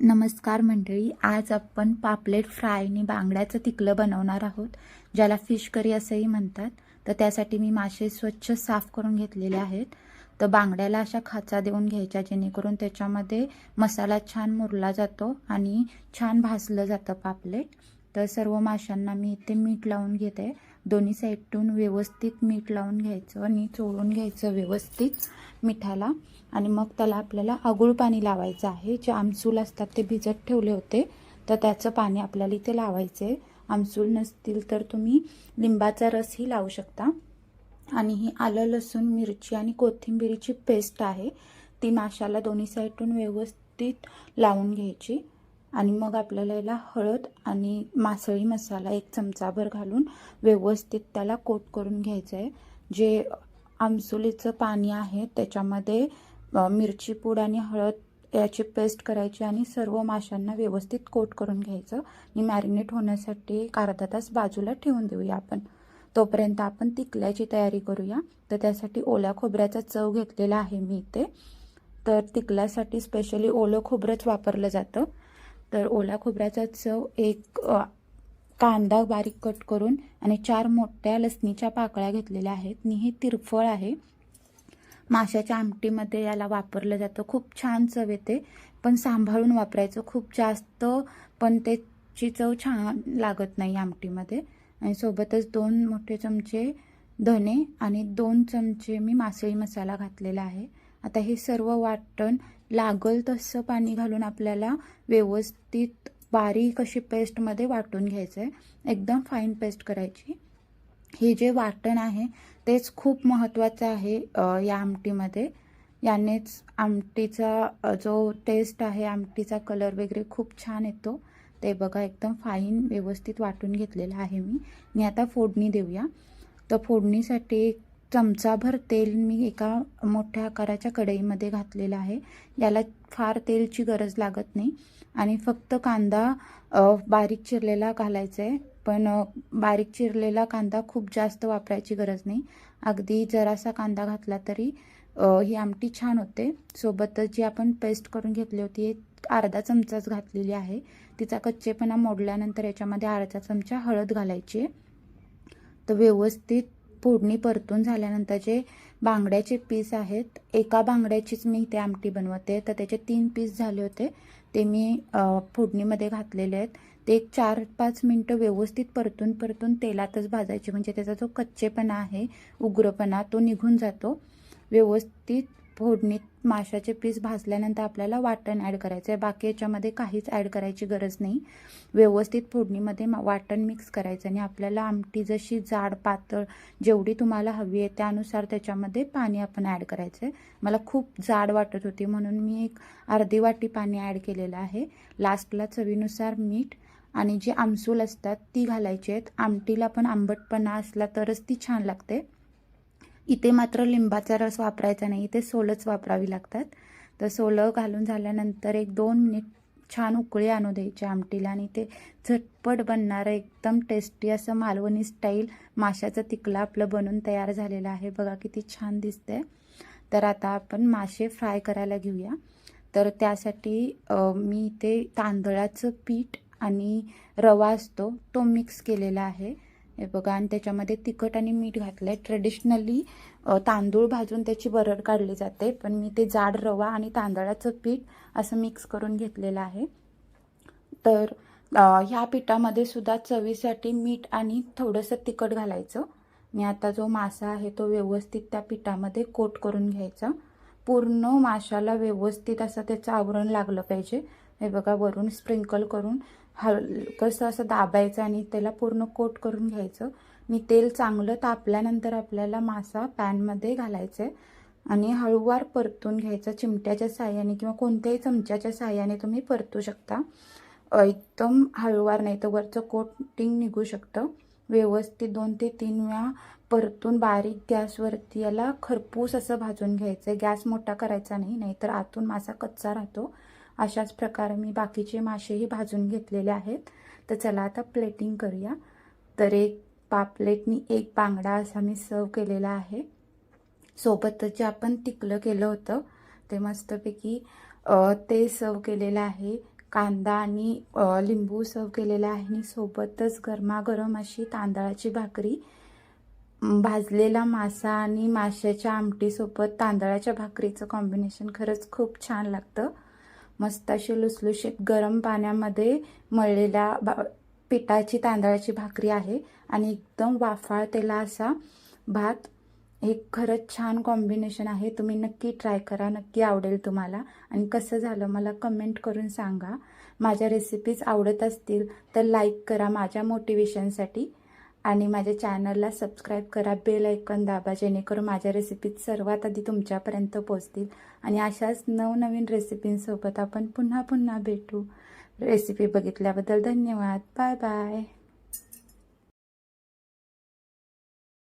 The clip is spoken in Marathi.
नमस्कार मंडळी आज आपण पापलेट फ्राय आणि बांगड्याचं तिकलं बनवणार आहोत ज्याला फिश करी असंही म्हणतात. तर त्यासाठी मी मासे स्वच्छ साफ करून घेतलेले आहेत. तर बांगड्याला अशा खाचा देऊन घ्यायच्या जेणेकरून त्याच्यामध्ये मसाला छान मुरला जातो आणि छान भाजलं जातं पापलेट. तर सर्व माशांना मी इथे मीठ लावून घेते. दोन्ही साईडतून व्यवस्थित मीठ लावून घ्यायचं आणि चोळून घ्यायचं व्यवस्थित मिठाला. आणि मग त्याला आपल्याला आगुळ पाणी लावायचं आहे. जे आमसूल असतात ते भिजत ठेवले होते तर त्याचं पाणी आपल्याला इथे लावायचं आहे आमसूल नसतील तर तुम्ही लिंबाचा रसही लावू शकता. आणि ही आलं लसूण मिरची आणि कोथिंबिरीची पेस्ट आहे. ती माशाला दोन्ही साईडून व्यवस्थित लावून घ्यायची. आणि मग आपल्याला याला हळद आणि मासळी मसाला एक चमचाभर घालून व्यवस्थित त्याला कोट करून घ्यायचं आहे जे आमसुलीचं पाणी आहे त्याच्यामध्ये मिरची पूड आणि हळद याची पेस्ट करायची आणि सर्व माशांना व्यवस्थित कोट करून घ्यायचं. आणि मॅरिनेट होण्यासाठी एक अर्धा तास बाजूला ठेवून देऊया आपण. तोपर्यंत आपण तिकल्याची तयारी करूया. तर त्यासाठी ओल्या खोबऱ्याचा चव घेतलेला आहे मी इथे. तर तिकल्यासाठी स्पेशली ओलं खोबरंच वापरलं जातं. तर ओल्या खोबऱ्याचा चव एक कांदा बारीक कट करून आणि चार मोठ्या लसणीच्या पाकळ्या घेतलेल्या आहेत. आणि हे तिरफळ आहे. माशाच्या आमटीमध्ये याला वापरलं जातं. खूप छान चव येते. पण सांभाळून वापरायचं खूप जास्त पण त्याची चव छान लागत नाही आमटीमध्ये. आणि सोबतच दोन मोठे चमचे धने आणि दोन चमचे मी मासळी मसाला घातलेला आहे. आता हे सर्व वाटण लागल तसं पाणी घालून आपल्याला व्यवस्थित बारीक अशी पेस्टमध्ये वाटून घ्यायचं आहे एकदम फाईन पेस्ट करायची. हे जे वाटण आहे तेच खूप महत्त्वाचं आहे या आमटीमध्ये. यानेच आमटीचा जो टेस्ट आहे आमटीचा कलर वगैरे खूप छान येतो. ते बघा एकदम फाईन व्यवस्थित वाटून घेतलेलं आहे मी. मी आता फोडणी देऊया. तर फोडणीसाठी एक चमचाभर तेल मी एका मोठ्या आकाराच्या कढईमध्ये घातलेलं आहे. याला फार तेलची गरज लागत नाही. आणि फक्त कांदा बारीक चिरलेला घालायचा आहे पण बारीक चिरलेला कांदा खूप जास्त वापरायची गरज नाही. अगदी जरासा कांदा घातला तरी ही आमटी छान होते. सोबतच जी आपण पेस्ट करून घेतली होती एक अर्धा चमचाच घातलेली आहे. तिचा कच्चेपणा मोडल्यानंतर याच्यामध्ये अर्धा चमचा हळद घालायची आहे. तर व्यवस्थित फोडणी परतून झाल्यानंतर जे बांगड्याचे पीस आहेत एका बांगड्याचीच मी इथे आमटी बनवते. तर त्याचे तीन पीस झाले होते. ते मी फोडणीमध्ये घातलेले आहेत. ते एक चार पाच मिनटं व्यवस्थित परतून परतून तेलातच भाजायचे. म्हणजे त्याचा जो कच्चेपणा आहे उग्रपणा तो निघून जातो. व्यवस्थित फोडणीत माशाचे पीस भाजल्यानंतर आपल्याला वाटण ॲड करायचं आहे बाकी याच्यामध्ये काहीच ॲड करायची गरज नाही. व्यवस्थित फोडणीमध्ये मा- वाटण मिक्स करायचं आणि आपल्याला आमटी जशी जाड पातळ जेवढी तुम्हाला हवी आहे त्यानुसार त्याच्यामध्ये पाणी आपण ॲड करायचं आहे मला खूप जाड वाटत होती म्हणून मी एक अर्धी वाटी पाणी ॲड केलेलं आहे. लास्टला चवीनुसार मीठ आणि जे आमसूल असतात ती घालायची आहेत. आमटीला पण आंबटपणा असला तरच ती छान लागते. इथे मात्र लिंबाचा रस वापरायचा नाही इथे सोलंच वापरावी लागतात. तर सोलं घालून झाल्यानंतर एक दोन मिनिट छान उकळी आणू द्यायची आमटीला आणि ते झटपट बनणारं एकदम टेस्टी असं मालवणी स्टाईल माशाचं तिकलं आपलं बनून तयार झालेलं आहे. बघा किती छान दिसतंय. तर आता आपण मासे फ्राय करायला घेऊया. तर त्यासाठी मी इथे तांदळाचं पीठ आणि रवा असतो तो मिक्स केलेला आहे. हे बघा आणि त्याच्यामध्ये तिखट आणि मीठ घातलं आहे ट्रेडिशनली तांदूळ भाजून त्याची बरड काढली जाते पण मी ते जाड रवा आणि तांदळाचं पीठ असं मिक्स करून घेतलेलं आहे. तर ह्या पिठामध्ये सुद्धा चवीसाठी मीठ आणि थोडंसं तिखट घालायचं. आणि आता जो मासा आहे तो व्यवस्थित त्या पिठामध्ये कोट करून घ्यायचा. पूर्ण माशाला व्यवस्थित असं त्याचं आवरण लागलं पाहिजे. हे बघा वरून स्प्रिंकल करून हलकंसं असं दाबायचं आणि त्याला पूर्ण कोट करून घ्यायचं. आणि तेल चांगलं तापल्यानंतर आपल्याला मासा पॅनमध्ये घालायचं आहे आणि हळूवार परतून घ्यायचं चिमट्याच्या साह्याने किंवा कोणत्याही चमच्याच्या साह्याने तुम्ही परतू शकता. एकदम हळूवार नाही तर वरचं कोटिंग निघू शकतं. व्यवस्थित दोन ते तीन वेळा परतून बारीक गॅसवरती याला खरपूस असं भाजून घ्यायचं आहे गॅस मोठा करायचा नाही नाहीतर आतून मासा कच्चा राहतो. अशाच प्रकारे मी बाकीचे मासेही भाजून घेतलेले आहेत. तर चला आता प्लेटिंग करूया. तर एक पापलेटनी एक बांगडा असा मी सर्व केलेला आहे. सोबतच जे आपण तिकलं केलं होतं ते मस्तपैकी ते सर्व केलेलं आहे. कांदा आणि लिंबू सर्व केलेला आहे आणि सोबतच गरमागरम अशी तांदळाची भाकरी भाजलेला मासा आणि माशाच्या आमटीसोबत तांदळाच्या भाकरीचं कॉम्बिनेशन खरंच खूप छान लागतं. मस्त अशी लुसलुशीत गरम पाण्यामध्ये मळलेल्या बा पिठाची तांदळाची भाकरी आहे आणि एकदम वाफाळतेला असा भात हे खरंच छान कॉम्बिनेशन आहे. तुम्ही नक्की ट्राय करा. नक्की आवडेल तुम्हाला. आणि कसं झालं मला कमेंट करून सांगा. माझ्या रेसिपीज आवडत असतील तर लाईक करा माझ्या मोटिवेशनसाठी आणि माझ्या चॅनलला सबस्क्राईब करा. बेल ऐकन दाबा जेणेकरून माझ्या रेसिपीज सर्वात आधी तुमच्यापर्यंत पोचतील आणि अशाच नवनवीन रेसिपींसोबत आपण पुन्हा पुन्हा भेटू. रेसिपी बघितल्याबद्दल धन्यवाद. Bye bye